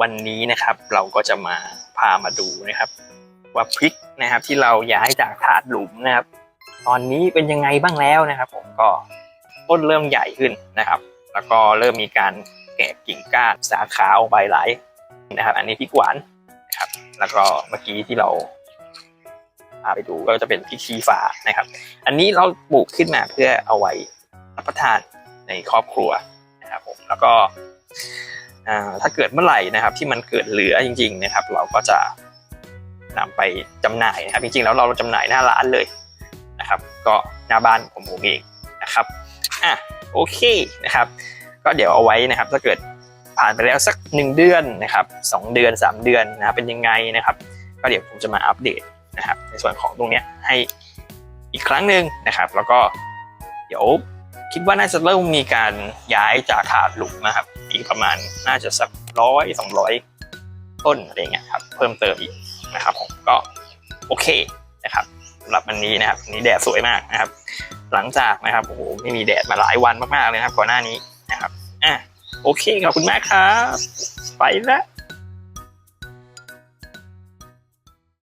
วันนี้นะครับเราก็จะมาพามาดูนะครับ ว่าพริกนะครับที่เราย้ายจากถาดหลุมนะครับ ตอนนี้เป็นยังไงบ้างแล้วนะครับ ผมก็ต้นเริ่มใหญ่ขึ้นนะครับ แล้วก็เริ่มมีการแกะกิ่งก้านสาขาออกไปหลายนะครับ อันนี้พริกหวานนะครับ แล้วก็เมื่อกี้ที่เราพาไปดูก็จะเป็นพริกชี้ฟ้านะครับ อันนี้เราปลูกขึ้นมาเพื่อเอาไว้รับประทานในครอบครัว ถ้าเกิดเมื่อไหร่นะครับ ที่มันเกิดเหลือจริง ๆ นะครับ เราก็จะนำไปจำหน่ายนะครับ จริงๆ แล้วเราจำหน่ายหน้าร้านเลยนะครับ ก็หน้าบ้านของผมเองนะครับอะโอเคนะครับ ก็เดี๋ยวเอาไว้นะครับ ถ้าเกิดผ่านไปแล้วสักหนึ่งเดือนนะครับสองเดือนสามเดือนนะเป็นยังไงนะครับ ก็เดี๋ยวผมจะมาอัปเดตนะครับ ในส่วนของตรงเนี้ยให้อีกครั้งหนึ่งนะครับ แล้วก็เดี๋ยว คิดว่าน่าจะเริ่มมีการย้ายจากถาดหลุมนะครับอีกประมาณน่าจะสักร้อยสองร้อยต้นอะไรเงี้ยครับเพิ่มเติมอีกนะครับผมก็โอเคนะครับสำหรับวันนี้นะครับวันนี้แดดสวยมากนะครับ หลังจากนะครับโอ้โหไม่มีแดดมาหลายวันมากๆเลยนะครับก่อนหน้านี้นะครับอะโอเคขอบคุณมากครับ ไปแล้ว